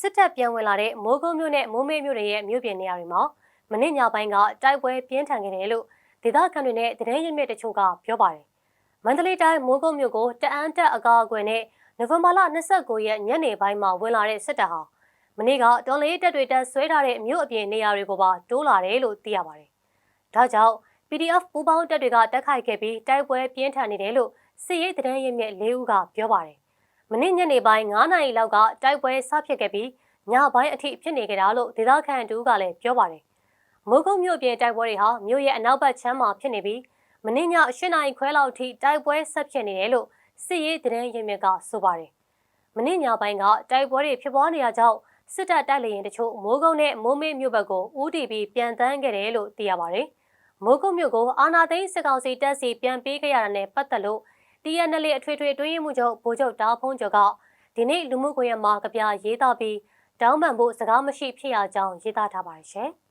စစ်တပ်ပြန်ဝင်လာတဲ့မိုးကုတ်မြို့နဲ့မိုးမေးမြို့တွေရဲ့မြို့ပြင်နေရာတွေမှာမနေ့ညပိုင်းကတိုက်ပွဲပြင်းထန်ခဲ့တယ်လို့ဒေသခံတွေနဲ့သတင်းရင်းမြစ်တချို့ကပြောပါတယ်။မန္တလေးတိုင်းမိုးကုတ်မြို့ကိုတအန်းတက်အကာအကွယ်နဲ့နိုဝင်ဘာလ29ရက်ညနေပိုင်းမှာဝင်လာတဲ့စစ်တပ်ဟာမနေ့ကတော်လေးတက်တွေတက်ဆွဲထားတဲ့မြို့အပြင်နေရာတွေကိုပါတိုးလာတယ်လို့သိရပါတယ်။ဒါကြောင့် PDF ပူးပေါင်းတပ်တွေကတက်ခိုက်ခဲ့ပြီးတိုက်ပွဲပြင်းထန်နေတယ်လို့စစ်ရေးသတင်းရင်းမြစ်၄ဦးကပြောပါတယ်။ မနေ့ညနေပိုင်း9နာရီလောက်ကတိုက်ပွဲဆဖြစ်ခဲ့ပြီးညပိုင်းအထိဖြစ်နေကြတာလို့ဒေသခံတူကလည်းပြောပါတယ်။မိုးကုတ်မြို့ပြင်တိုက်ပွဲတွေဟာမြို့ရဲ့အနောက်ဘက်ချမ်းမှာဖြစ်နေပြီးမနေ့ည8နာရီခွဲလောက်ထိတိုက်ပွဲဆက်ဖြစ်နေတယ်လို့စစ်ရေးသတင်းရင်းမြစ်ကဆိုပါတယ်။မနေ့ညပိုင်းကတိုက်ပွဲတွေဖြစ်ပွားနေရကြောင်းစစ်တပ်တိုက်လေရင်တချို့မိုးကုတ်နဲ့မိုးမေးမြို့ဘက်ကိုဦးတည်ပြီးပြန်တန်းခဲ့တယ်လို့သိရပါတယ်။မိုးကုတ်မြို့ကိုအာနာသိန်းစစ်ကောင်စီတပ်စီပြန်ပေးခဲ့ရတာနဲ့ပတ်သက်လို့ TNL အထွေထွေအတွင်းရေးမှူးချုပ်ဗိုလ်ချုပ်တားဖုံးကျော်ကဒီနေ့လူမှုကွန်ရက်မှာကြပြရေးသားပြီးတောင်းပန်ဖို့စကားမရှိဖြစ်ရကြောင်းရေးသားထားပါတယ်ရှင်။